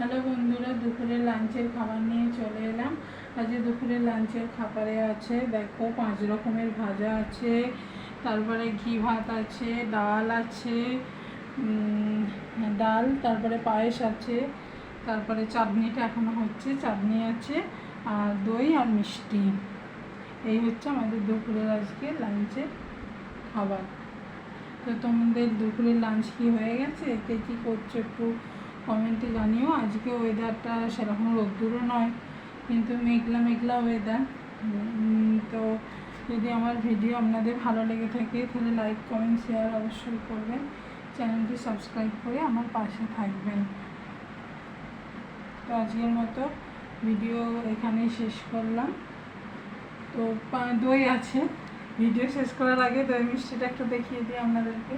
Hello বন্ধুরা দুপুরের লাঞ্চের খাবার নিয়ে চলে এলাম। আজকে দুপুরের লাঞ্চের খাবারে আছে, দেখো পাঁচ রকমের ভাজা আছে, তারপরে ঘি ভাত আছে, ডাল আছে ডাল, তারপরে পায়েস আছে, তারপরে চাটনিটা এখনও হচ্ছে, চাটনি আছে, আর দই আর মিষ্টি। এই হচ্ছে আমাদের দুপুরের আজকে লাঞ্চের খাবার। তো তোমাদের দুপুরের লাঞ্চ কি হয়ে গেছে? কে কী করছ একটু কমেন্টে জানিও, আজকে ওয়েদারটা সেরকম রোদ্দুরও নয়, কিন্তু মেঘলা মেঘলা ওয়েদার তো যদি আমার ভিডিও আপনাদের ভালো লেগে থাকে, তাহলে লাইক কমেন্ট শেয়ার অবশ্যই করবেন। চ্যানেলটি সাবস্ক্রাইব করে আমার পাশে থাকবেন। তো আজকের মতো ভিডিও এখানেই শেষ করলাম। তো দই আছে। ভিডিও শেষ করার আগে দই মিষ্টিটা একটু দেখিয়ে দিই আপনাদেরকে।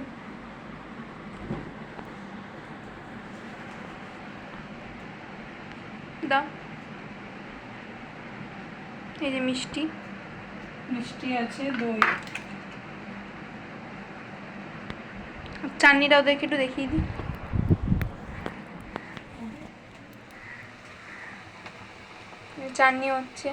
দাও। এই যে মিষ্টি। মিষ্টি আছে দই। চাটনিটা ওদেরকে একটু দেখিয়ে দিই। চাটনি হচ্ছে।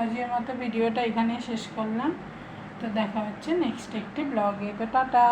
আজকের মতো ভিডিওটা এখানে শেষ করলাম। তো দেখা হচ্ছে নেক্সট একটি ব্লগে তো টাটা!